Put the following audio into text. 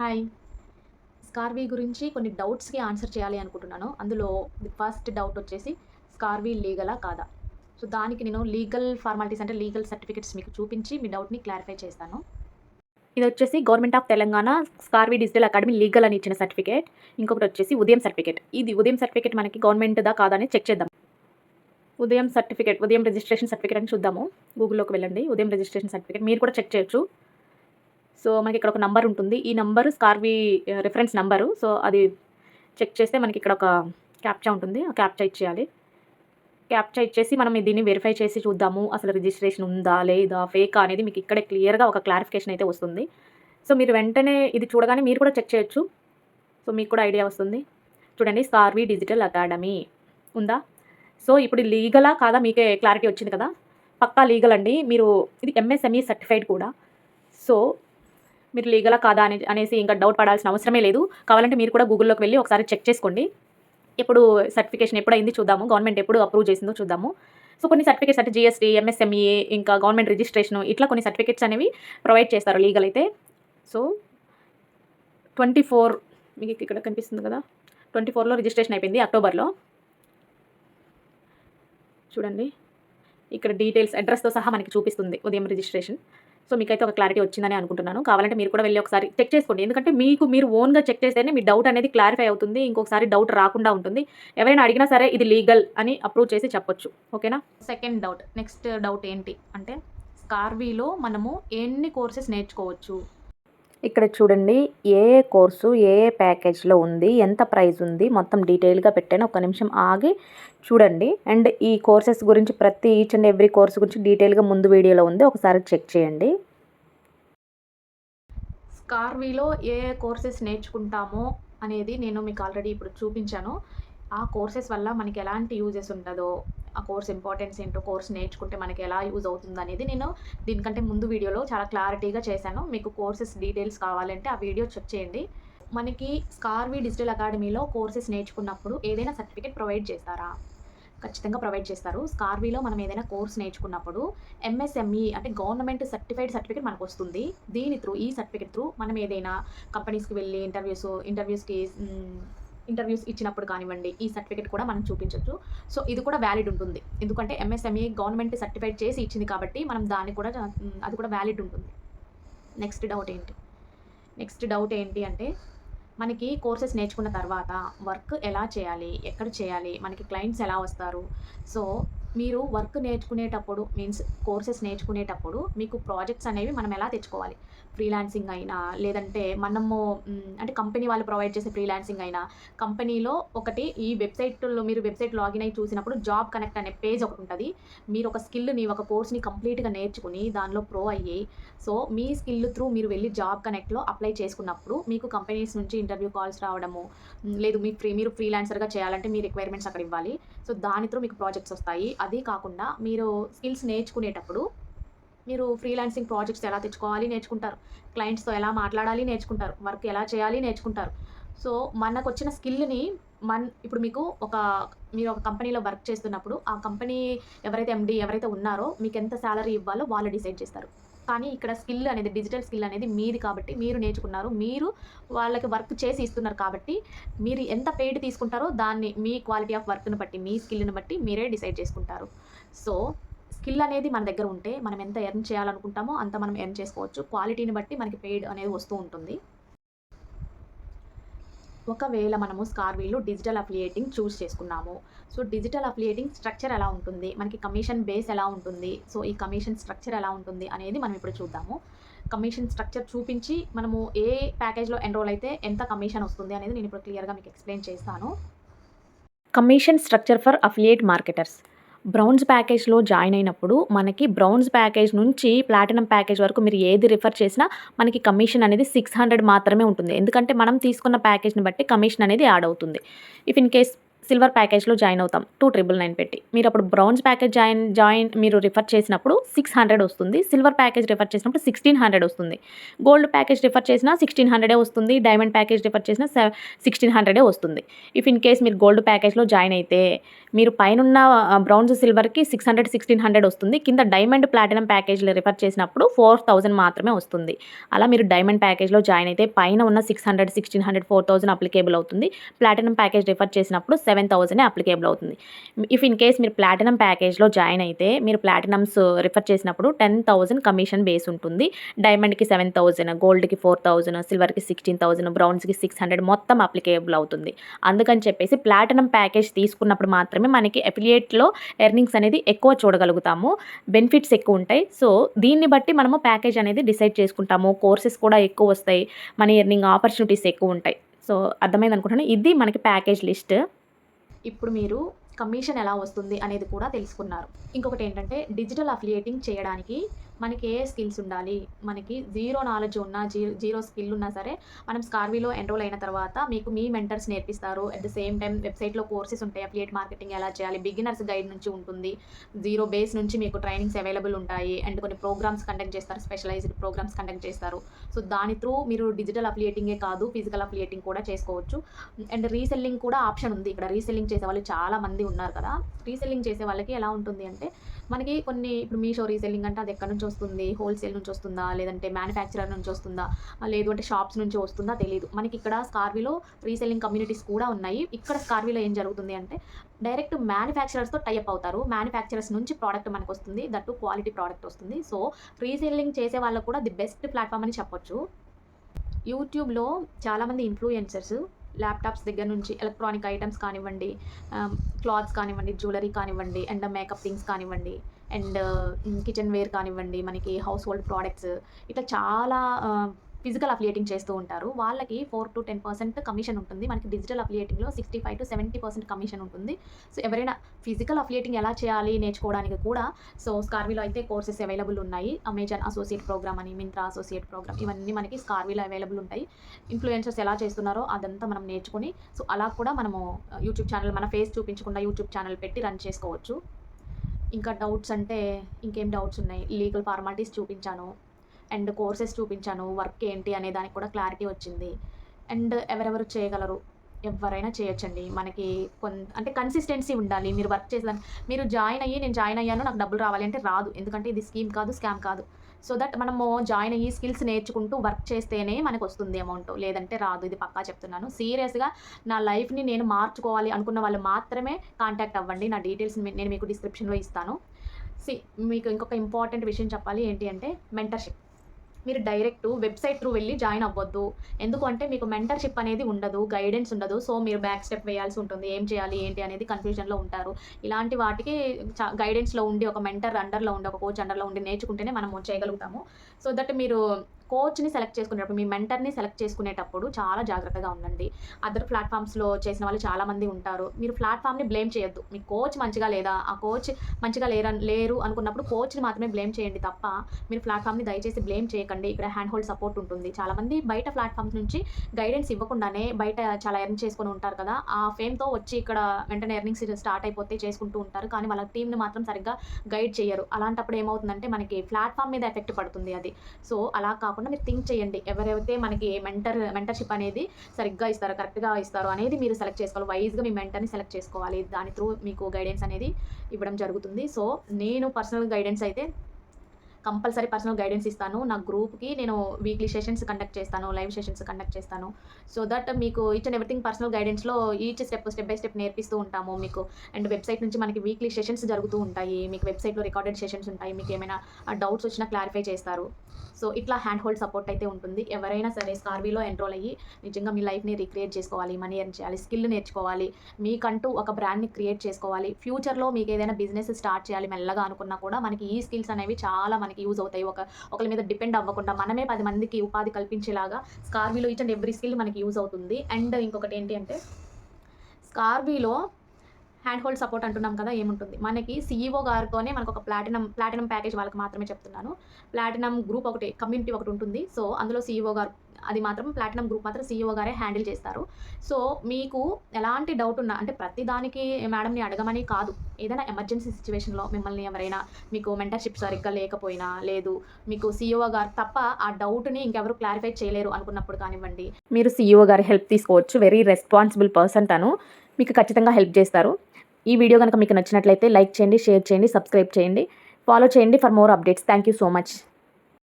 Hi స్కార్వీ గురించి కొన్ని డౌట్స్కి answer చేయాలి అనుకుంటున్నాను. అందులో ది ఫస్ట్ డౌట్ వచ్చేసి స్కార్వీ లీగలా కాదా? సో దానికి నేను లీగల్ ఫార్మాలిటీస్ అంటే లీగల్ సర్టిఫికెట్స్ మీకు చూపించి మీ డౌట్ని క్లారిఫై చేస్తాను. ఇది వచ్చేసి government of Telangana Scarvy digital academy legal అని ఇచ్చిన సర్టిఫికేట్ ఇంకొకటి వచ్చేసి ఉదయం సర్టిఫికేట్ ఇది ఉదయం సర్టిఫికేట్ మనకి గవర్నమెంట్ దా కాదా అని చెక్ చేద్దాం. ఉదయం సర్టిఫికేట్ ఉదయం రిజిస్ట్రేషన్ సర్టిఫికేట్ అని చూద్దాము. గూగుల్లోకి వెళ్ళండి. ఉదయం రిజిస్ట్రేషన్ సర్టిఫికేట్ మీరు కూడా చెక్ చేయొచ్చు. సో మనకి ఇక్కడ ఒక నంబర్ ఉంటుంది. ఈ number Scarvy reference number. So అది చెక్ చేస్తే మనకి ఇక్కడ ఒక క్యాప్చా ఉంటుంది. ఆ క్యాప్చా ఇచ్చేయాలి. క్యాప్చా ఇచ్చేసి మనం దీన్ని వెరిఫై చేసి చూద్దాము. అసలు రిజిస్ట్రేషన్ ఉందా లేదా ఫేకా అనేది మీకు ఇక్కడే క్లియర్గా ఒక క్లారిఫికేషన్ అయితే వస్తుంది. సో మీరు వెంటనే ఇది చూడగానే మీరు కూడా చెక్ చేయొచ్చు. సో మీకు కూడా ఐడియా వస్తుంది. చూడండి స్కార్వీ డిజిటల్ అకాడమీ. ఉందా? సో ఇప్పుడు లీగలా కాదా? మీకే క్లారిటీ వచ్చింది కదా? పక్కా లీగల్ అండి. మీరు ఇది ఎంఎస్ఎంఈ సర్టిఫైడ్ కూడా. సో మీరు లీగలా కాదా అని అనేసి ఇంకా డౌట్ పడాల్సిన అవసరమే లేదు. కావాలంటే మీరు కూడా గూగుల్లోకి వెళ్ళి ఒకసారి చెక్ చేసుకోండి. ఎప్పుడు సర్టిఫికేషన్ ఎప్పుడైంది చూద్దాము. గవర్నమెంట్ ఎప్పుడు అప్రూవ్ చేసిందో చూద్దాము. సో కొన్ని సర్టిఫికేట్స్ అంటే జిఎస్టీ ఎంఎస్ఎంఈ ఇంకా గవర్నమెంట్ రిజిస్ట్రేషన్ ఇట్లా కొన్ని సర్టిఫికేట్స్ అనేవి ప్రొవైడ్ చేస్తారు లీగల్ అయితే. సో ట్వంటీ ఫోర్ మీకు ఇక్కడ కనిపిస్తుంది కదా? ట్వంటీ ఫోర్లో రిజిస్ట్రేషన్ అయిపోయింది అక్టోబర్లో. చూడండి. ఇక్కడ డీటెయిల్స్ అడ్రస్తో సహా మనకి చూపిస్తుంది ఉదయం రిజిస్ట్రేషన్. సో మీకైతే ఒక క్లారిటీ వచ్చిందని అనుకుంటున్నాను. కావాలంటే మీరు కూడా వెళ్ళి ఒకసారి చెక్ చేసుకోండి. ఎందుకంటే మీకు మీరు ఓన్గా చెక్ చేస్తేనే మీ డౌట్ అనేది క్లారిఫై అవుతుంది. ఇంకొకసారి డౌట్ రాకుండా ఉంటుంది. ఎవరైనా అడిగినా సరే ఇది లీగల్ అని అప్రూవ్ చేసి చెప్పొచ్చు. ఓకేనా? సెకండ్ డౌట్ నెక్స్ట్ డౌట్ ఏంటి? అంటే స్కార్వీలో మనము ఎన్ని కోర్సెస్ నేర్చుకోవచ్చు? ఇక్కడ చూడండి ఏ ఏ కోర్సు ఏ ఏ ప్యాకేజ్లో ఉంది ఎంత ప్రైస్ ఉంది మొత్తం డీటెయిల్గా పెట్టాను. ఒక నిమిషం ఆగి చూడండి. అండ్ ఈ కోర్సెస్ గురించి ప్రతి ఈచ్ అండ్ ఎవ్రీ కోర్స్ గురించి డీటెయిల్గా ముందు వీడియోలో ఉంది. ఒకసారి చెక్ చేయండి. స్కార్వీలో ఏ ఏ కోర్సెస్ నేర్చుకుంటామో అనేది నేను మీకు ఆల్రెడీ ఇప్పుడు చూపించాను. ఆ కోర్సెస్ వల్ల మనకి ఎలాంటి యూజెస్ ఉంటుందో ఆ కోర్స్ ఇంపార్టెన్స్ ఏంటో కోర్స్ నేర్చుకుంటే మనకి ఎలా యూజ్ అవుతుంది అనేది నేను దీనికంటే ముందు వీడియోలో చాలా క్లారిటీగా చేశాను. మీకు కోర్సెస్ డీటెయిల్స్ కావాలంటే ఆ వీడియో చెక్ చేయండి. మనకి స్కార్వీ డిజిటల్ అకాడమీలో కోర్సెస్ నేర్చుకున్నప్పుడు ఏదైనా సర్టిఫికేట్ ప్రొవైడ్ చేస్తారా? ఖచ్చితంగా ప్రొవైడ్ చేస్తారు. స్కార్వీలో మనం ఏదైనా కోర్స్ నేర్చుకున్నప్పుడు ఎంఎస్ఎంఈ అంటే గవర్నమెంట్ సర్టిఫైడ్ సర్టిఫికేట్ మనకు వస్తుంది దీని త్రూ ఈ సర్టిఫికేట్ త్రూ మనం ఏదైనా కంపెనీస్కి వెళ్ళి ఇంటర్వ్యూస్ ఇంటర్వ్యూస్కి ఇంటర్వ్యూస్ ఇచ్చినప్పుడు కానివ్వండి ఈ సర్టిఫికేట్ కూడా మనం చూపించవచ్చు సో ఇది కూడా వ్యాలిడ్ ఉంటుంది. ఎందుకంటే ఎంఎస్ఎంఈ గవర్నమెంట్ సర్టిఫైడ్ చేసి ఇచ్చింది కాబట్టి మనం దాన్ని కూడా అది కూడా వ్యాలిడ్ ఉంటుంది. నెక్స్ట్ డౌట్ ఏంటి? నెక్స్ట్ డౌట్ ఏంటి అంటే మనకి కోర్సెస్ నేర్చుకున్న తర్వాత వర్క్ ఎలా చేయాలి? ఎక్కడ చేయాలి? మనకి క్లయింట్స్ ఎలా వస్తారు? సో మీరు వర్క్ నేర్చుకునేటప్పుడు మీన్స్ కోర్సెస్ నేర్చుకునేటప్పుడు మీకు ప్రాజెక్ట్స్ అనేవి మనం ఎలా తెచ్చుకోవాలి? ఫ్రీలాన్సింగ్ అయినా లేదంటే మనము అంటే కంపెనీ వాళ్ళు ప్రొవైడ్ చేసే ఫ్రీలాన్సింగ్ అయినా కంపెనీలో ఒకటి ఈ వెబ్సైట్లో మీరు వెబ్సైట్ లాగిన్ అయి చూసినప్పుడు జాబ్ కనెక్ట్ అనే పేజ్ ఒకటి ఉంటుంది. మీరు ఒక స్కిల్ని ఒక కోర్స్ని కంప్లీట్గా నేర్చుకుని దానిలో ప్రో అయ్యి సో మీ స్కిల్ త్రూ మీరు వెళ్ళి జాబ్ కనెక్ట్లో అప్లై చేసుకున్నప్పుడు మీకు కంపెనీస్ నుంచి ఇంటర్వ్యూ కాల్స్ రావడము లేదు మీ ఫ్రీ మీరు ఫ్రీలాన్సర్గా చేయాలంటే మీ రిక్వైర్మెంట్స్ అక్కడ ఇవ్వాలి. సో దాని త్రూ మీకు ప్రాజెక్ట్స్ వస్తాయి. అది కాకుండా మీరు స్కిల్స్ నేర్చుకునేటప్పుడు మీరు ఫ్రీలాన్సింగ్ ప్రాజెక్ట్స్ ఎలా తెచ్చుకోవాలి నేర్చుకుంటారు. క్లయింట్స్తో ఎలా మాట్లాడాలి నేర్చుకుంటారు. వర్క్ ఎలా చేయాలి నేర్చుకుంటారు. సో మనకు వచ్చిన స్కిల్ని మన్ ఇప్పుడు మీకు ఒక మీరు ఒక కంపెనీలో వర్క్ చేస్తున్నప్పుడు ఆ కంపెనీ ఎవరైతే ఎండి ఎవరైతే ఉన్నారో మీకు ఎంత శాలరీ ఇవ్వాలో వాళ్ళు డిసైడ్ చేస్తారు. కానీ ఇక్కడ స్కిల్ అనేది డిజిటల్ స్కిల్ అనేది మీది కాబట్టి మీరు నేర్చుకున్నారు. మీరు వాళ్ళకి వర్క్ చేసి ఇస్తున్నారు కాబట్టి మీరు ఎంత పెయిడ్ తీసుకుంటారో దాన్ని మీ క్వాలిటీ ఆఫ్ వర్క్ని బట్టి మీ స్కిల్ని బట్టి మీరే డిసైడ్ చేసుకుంటారు. సో స్కిల్ అనేది మన దగ్గర ఉంటే మనం ఎంత ఎర్న్ చేయాలనుకుంటామో అంత మనం ఎర్న్ చేసుకోవచ్చు. క్వాలిటీని బట్టి మనకి పెయిడ్ అనేది వస్తూ ఉంటుంది. ఒకవేళ మనము స్కార్వీలో డిజిటల్ అఫిలియేటింగ్ చూస్ చేసుకున్నాము. సో డిజిటల్ అఫిలియేటింగ్ స్ట్రక్చర్ ఎలా ఉంటుంది? మనకి కమిషన్ బేస్ ఎలా ఉంటుంది? సో ఈ కమిషన్ స్ట్రక్చర్ ఎలా ఉంటుంది అనేది మనం ఇప్పుడు చూద్దాము. కమిషన్ స్ట్రక్చర్ చూపించి మనము ఏ ప్యాకేజ్లో ఎన్రోల్ అయితే ఎంత కమిషన్ వస్తుంది అనేది నేను ఇప్పుడు క్లియర్గా మీకు ఎక్స్ప్లెయిన్ చేస్తాను. Commission structure for affiliate marketers. Bronze ప్యాకేజ్లో join అయినప్పుడు మనకి బ్రౌన్స్ ప్యాకేజ్ నుంచి ప్లాటినం ప్యాకేజ్ వరకు మీరు ఏది రిఫర్ చేసినా మనకి కమిషన్ అనేది సిక్స్ హండ్రెడ్ మాత్రమే ఉంటుంది. ఎందుకంటే మనం తీసుకున్న ప్యాకేజ్ని బట్టి కమిషన్ అనేది యాడ్ అవుతుంది. ఇఫ్ ఇన్ కేస్ సిల్వర్ ప్యాకేజ్లో జాయిన్ అవుతాం. టూ ట్రిపుల్ నైన్ పెట్టి. మీరు అప్పుడు బ్రౌన్స్ ప్యాకేజ్ జాయిన్ జాయిన్ మీరు రిఫర్ చేసినప్పుడు సిక్స్ హండ్రెడ్ వస్తుంది. సిల్వర్ ప్యాకేజ్ రిఫర్ చేసినప్పుడు సిక్స్టీన్ హండ్రెడ్ వస్తుంది. గోల్డ్ ప్యాకేజ్ రిఫర్ చేసినా సిక్స్టీన్ హండ్రెడే వస్తుంది. డైమండ్ ప్యాకేజ్ రిఫర్ చేసినా సిక్స్టీన్ హండ్రెడే వస్తుంది. ఇఫ్ ఇన్ కేస్ మీరు గోల్డ్ ప్యాకేజ్లో జాయిన్ అయితే మీరు పైన బ్రౌన్స్ సిల్వర్కి సిక్స్ హండ్రెడ్ సిక్స్టీన్ హండ్రెడ్ వస్తుంది. కింద డైమండ్ ప్లాటినం ప్యాకేజ్లో రిఫర్ చేసినప్పుడు ఫోర్ థౌజండ్ మాత్రమే వస్తుంది. అలా మీరు డైమండ్ ప్యాకేజ్లో జాయిన్ అయితే పైన ఉన్న six hundred sixteen hundred four thousand applicable అవుతుంది. ప్లాటినం ప్యాకేజ్ రిఫర్ చేసినప్పుడు సెవెన్ థౌసండ్ అప్లికేబుల్ అవుతుంది. ఇఫ్ ఇన్ కేస్ మీరు ప్లాటినం ప్యాకేజ్లో జాయిన్ అయితే మీరు ప్లాటినమ్స్ రిఫర్ uh, చేసినప్పుడు టెన్ థౌసండ్ కమిషన్ బేస్ ఉంటుంది. డైమండ్కి సెవెన్ థౌజండ్ గోల్డ్కి ఫోర్ థౌజండ్ సిల్వర్కి సిక్స్టీన్ థౌజండ్ బ్రౌన్స్కి సిక్స్ హండ్రెడ్ మొత్తం అప్లికేబుల్ అవుతుంది. అందుకని చెప్పేసి ప్లాటినం ప్యాకేజ్ తీసుకున్నప్పుడు మాత్రమే మనకి అఫిలియేట్లో ఎర్నింగ్స్ అనేది ఎక్కువ చూడగలుగుతాము. బెనిఫిట్స్ ఎక్కువ ఉంటాయి. సో దీన్ని బట్టి మనము ప్యాకేజ్ అనేది డిసైడ్ చేసుకుంటాము. కోర్సెస్ కూడా ఎక్కువ వస్తాయి. మనీ ఎర్నింగ్ ఆపర్చునిటీస్ ఎక్కువ ఉంటాయి. సో అర్థమైంది అనుకుంటున్నాను? ఇది మనకి ప్యాకేజ్ లిస్ట్ ఇప్పుడు మీరు కమిషన్ ఎలా వస్తుంది అనేది కూడా తెలుసుకున్నారు. ఇంకొకటి ఏంటంటే డిజిటల్ అఫిలియేటింగ్ చేయడానికి మనకి ఏ స్కిల్స్ ఉండాలి? మనకి జీరో నాలెడ్జ్ ఉన్నా జీరో జీరో స్కిల్ ఉన్నా సరే మనం స్కార్వీలో ఎన్రోల్ అయిన తర్వాత మీకు మీ మెంటర్స్ నేర్పిస్తారు. అట్ ద సేమ్ టైం వెబ్సైట్లో కోర్సెస్ ఉంటాయి. అఫిలియేట్ మార్కెటింగ్ ఎలా చేయాలి? బిగినర్స్ గైడ్ నుంచి ఉంటుంది. జీరో బేస్ నుంచి మీకు ట్రైనింగ్స్ అవైలబుల్ ఉంటాయి. అండ్ కొన్ని ప్రోగ్రామ్స్ కండక్ట్ చేస్తారు. స్పెషలైజ్డ్ ప్రోగ్రామ్స్ కండక్ట్ చేస్తారు. సో దాని త్రూ మీరు డిజిటల్ అఫిలియేటింగే కాదు ఫిజికల్ అఫిలియేటింగ్ కూడా చేసుకోవచ్చు. అండ్ రీసెల్లింగ్ కూడా ఆప్షన్ ఉంది. ఇక్కడ రీసెల్లింగ్ చేసే వాళ్ళు చాలా మంది ఉన్నారు కదా. రీసెల్లింగ్ చేసే వాళ్ళకి ఎలా ఉంటుంది అంటే మనకి కొన్ని ఇప్పుడు మీషో రీసెల్లింగ్ అంటే అది ఎక్కడి నుంచి వస్తుంది? హోల్సేల్ నుంచి వస్తుందా? లేదంటే మ్యానుఫ్యాక్చరర్ నుంచి వస్తుందా? లేదు అంటే షాప్స్ నుంచి వస్తుందా తెలియదు మనకి ఇక్కడ స్కార్వీలో రీసెల్లింగ్ కమ్యూనిటీస్ కూడా ఉన్నాయి. ఇక్కడ స్కార్వీలో ఏం జరుగుతుంది అంటే డైరెక్ట్ మ్యానుఫ్యాక్చరర్స్తో టైప్ అవుతారు. మ్యానుఫ్యాక్చరర్స్ నుంచి ప్రోడక్ట్ మనకు వస్తుంది. దట్టు క్వాలిటీ ప్రోడక్ట్ వస్తుంది. సో రీసెల్లింగ్ చేసే వాళ్ళకు కూడా ది బెస్ట్ ప్లాట్ఫామ్ అని చెప్పొచ్చు. యూట్యూబ్లో చాలామంది ఇన్ఫ్లుయెన్సర్స్ ల్యాప్టాప్స్ దగ్గర నుంచి ఎలక్ట్రానిక్ ఐటమ్స్ కానివ్వండి క్లాత్స్ కానివ్వండి జ్యువెలరీ కానివ్వండి అండ్ మేకప్ థింగ్స్ కానివ్వండి అండ్ కిచెన్ వేర్ కానివ్వండి మనకి హౌస్ హోల్డ్ ప్రోడక్ట్స్ ఇట్లా చాలా ఫిజికల్ అఫిలియేటింగ్ చేస్తూ ఉంటారు. వాళ్ళకి four to ten percent commission ఉంటుంది. మనకి digital అఫిలియేటింగ్లో sixty five to seventy percent commission ఉంటుంది. సో ఎవరైనా ఫిజికల్ అఫిలియేటింగ్ ఎలా చేయాలి నేర్చుకోవడానికి కూడా సో స్కార్వీలో అయితే కోర్సెస్ అవైలబుల్ ఉన్నాయి. అమెజాన్ అసోసియేట్ ప్రోగ్రామ్ అని మింత్రా అసోసియేట్ ప్రోగ్రామ్ ఇవన్నీ మనకి స్కార్వీలో అవైలబుల్ ఉంటాయి. ఇన్ఫ్లుయెన్సర్స్ ఎలా చేస్తున్నారో అదంతా మనం నేర్చుకుని సో అలా కూడా మనము యూట్యూబ్ ఛానల్ మన ఫేస్ చూపించకుండా యూట్యూబ్ ఛానల్ పెట్టి రన్ చేసుకోవచ్చు. ఇంకా డౌట్స్ అంటే ఇంకేం డౌట్స్ ఉన్నాయి? లీగల్ ఫార్మాలిటీస్ చూపించాను. అండ్ కోర్సెస్ చూపించాను వర్క్ ఏంటి అనే దానికి కూడా క్లారిటీ వచ్చింది. అండ్ ఎవరెవరు చేయగలరు? ఎవరైనా చేయొచ్చండి. మనకి కొన్ అంటే కన్సిస్టెన్సీ ఉండాలి. మీరు వర్క్ చేసేదాన్ని మీరు జాయిన్ అయ్యి నేను జాయిన్ అయ్యాను నాకు డబ్బులు రావాలి అంటే రాదు. ఎందుకంటే ఇది స్కీమ్ కాదు స్కామ్ కాదు. సో దట్ మనము జాయిన్ అయ్యి స్కిల్స్ నేర్చుకుంటూ వర్క్ చేస్తేనే మనకు వస్తుంది అమౌంట్. లేదంటే రాదు. ఇది పక్కా చెప్తున్నాను. సీరియస్గా నా లైఫ్ని నేను మార్చుకోవాలి అనుకున్న వాళ్ళు మాత్రమే కాంటాక్ట్ అవ్వండి. నా డీటెయిల్స్ నేను మీకు డిస్క్రిప్షన్లో ఇస్తాను. సి మీకు ఇంకొక ఇంపార్టెంట్ విషయం చెప్పాలి ఏంటి అంటే మెంటర్షిప్. మీరు డైరెక్ట్ వెబ్సైట్ త్రూ వెళ్ళి జాయిన్ అవ్వద్దు. ఎందుకంటే మీకు మెంటర్షిప్ అనేది ఉండదు గైడెన్స్ ఉండదు. సో మీరు బ్యాక్ స్టెప్ వేయాల్సి ఉంటుంది. ఏం చేయాలి ఏంటి అనేది కన్ఫ్యూజన్లో ఉంటారు. ఇలాంటి వాటికి గైడెన్స్లో ఉండి ఒక మెంటర్ అండర్లో ఉండి ఒక కోచ్ అండర్లో ఉండి నేర్చుకుంటేనే మనం చేయగలుగుతాము. సో దట్ మీరు కోచ్ని సెలెక్ట్ చేసుకునేటప్పుడు మీ మెంటర్ని సెలెక్ట్ చేసుకునేటప్పుడు చాలా జాగ్రత్తగా ఉండండి. అదర్ ప్లాట్ఫామ్స్లో చేసిన వాళ్ళు చాలామంది ఉంటారు. మీరు ప్లాట్ఫామ్ని బ్లేమ్ చేయొద్దు. మీ కోచ్ మంచిగా లేదా? ఆ కోచ్ మంచిగా లేరు లేరు అనుకున్నప్పుడు కోచ్ని మాత్రమే బ్లేమ్ చేయండి తప్ప మీరు ప్లాట్ఫామ్ని దయచేసి బ్లేమ్ చేయకండి. ఇక్కడ హ్యాండ్ హోల్డ్ సపోర్ట్ ఉంటుంది. చాలామంది బయట ప్లాట్ఫామ్స్ నుంచి గైడెన్స్ ఇవ్వకుండానే బయట చాలా ఎర్న్ చేసుకొని ఉంటారు కదా. ఆ ఫేమ్తో వచ్చి ఇక్కడ వెంటనే ఎర్నింగ్స్ స్టార్ట్ అయిపోతే చేసుకుంటూ ఉంటారు. కానీ వాళ్ళ టీంని మాత్రం సరిగ్గా గైడ్ చేయరు. అలాంటప్పుడు ఏమవుతుందంటే మనకి ప్లాట్ఫామ్ మీద ఎఫెక్ట్ పడుతుంది అది. సో అలా కాకుండా మీరు థింక్ చేయండి. ఎవరైతే మనకి మెంటర్ మెంటర్షిప్ అనేది సరిగ్గా ఇస్తారో కరెక్ట్గా ఇస్తారో అనేది మీరు సెలెక్ట్ చేసుకోవాలి. వైజ్గా మీ మెంటర్ని సెలెక్ట్ చేసుకోవాలి. దాని త్రూ మీకు గైడెన్స్ అనేది ఇవ్వడం జరుగుతుంది. సో నేను పర్సనల్ గైడెన్స్ అయితే కంపల్సరీ పర్సనల్ గైడెన్స్ ఇస్తాను. నా గ్రూప్కి నేను వీక్లీ సెషన్స్ కండక్ట్ చేస్తాను లైవ్ సెషన్స్ కండక్ట్ చేస్తాను. సో దట్ మీకు each and everything personal గైడెన్స్లో each step step by step నేర్పిస్తూ ఉంటాము మీకు. అండ్ వెబ్సైట్ నుంచి మనకి వీక్లీ సెషన్స్ జరుగుతూ ఉంటాయి. మీకు వెబ్సైట్లో రికార్డెడ్ సెషన్స్ ఉంటాయి. మీకు ఏమైనా డౌట్స్ వచ్చినా క్లారిఫై చేస్తారు. సో ఇట్లా హ్యాండ్ హోల్డ్ సపోర్ట్ అయితే ఉంటుంది. ఎవరైనా సరే స్కార్వీలో ఎన్రోల్ అయ్యి నిజంగా మీ లైఫ్ని రీక్రియేట్ చేసుకోవాలి మనీ ఎర్న్ చేయాలి స్కిల్ నేర్చుకోవాలి. మీకంటూ ఒక బ్రాండ్ని క్రియేట్ చేసుకోవాలి. ఫ్యూచర్లో మీకు ఏదైనా బిజినెస్ స్టార్ట్ చేయాలి మెల్లగా అనుకున్నా కూడా మనకి ఈ స్కిల్స్ అనేవి చాలా మనకి యూజ్ అవుతాయి. ఒక ఒకరి మీద డిపెండ్ అవ్వకుండా మనమే పది మందికి ఉపాధి కల్పించేలాగా స్కార్బీలో ఈచ్ అండ్ ఎవ్రీ స్కిల్ మనకి యూజ్ అవుతుంది. అండ్ ఇంకొకటి ఏంటి అంటే స్కార్బీలో హ్యాండ్ హోల్డ్ సపోర్ట్ అంటున్నాం కదా ఏముంటుంది? మనకి సీఈఓ గారితోనే మనకు ఒక ప్లాటినం ప్లాటినం ప్యాకేజ్ వాళ్ళకి మాత్రమే చెప్తున్నాను. ప్లాటినం గ్రూప్ ఒకటి కమ్యూనిటీ ఒకటి ఉంటుంది. సో అందులో సీఈఓ గారు అది మాత్రం ప్లాటినం గ్రూప్ మాత్రం సీఈఓ గారే హ్యాండిల్ చేస్తారు. సో మీకు ఎలాంటి డౌట్ ఉన్నా అంటే ప్రతి దానికి మేడంని అడగమని కాదు. ఏదైనా ఎమర్జెన్సీ సిచ్యువేషన్లో మిమ్మల్ని ఎవరైనా మీకు మెంటర్షిప్ సరిగ్గా లేకపోయినా లేదు మీకు సీఈఓ గారు తప్ప ఆ డౌట్ని ఇంకెవరు క్లారిఫై చేయలేరు అనుకున్నప్పుడు కానివ్వండి. మీరు సీఈఓ గారి హెల్ప్ తీసుకోవచ్చు. వెరీ రెస్పాన్సిబుల్ పర్సన్ తను. మీకు ఖచ్చితంగా హెల్ప్ చేస్తారు. ఈ వీడియో కనుక మీకు నచ్చినట్లయితే లైక్ చేయండి షేర్ చేయండి సబ్స్క్రైబ్ చేయండి. ఫాలో చేయండి for more updates thank you so much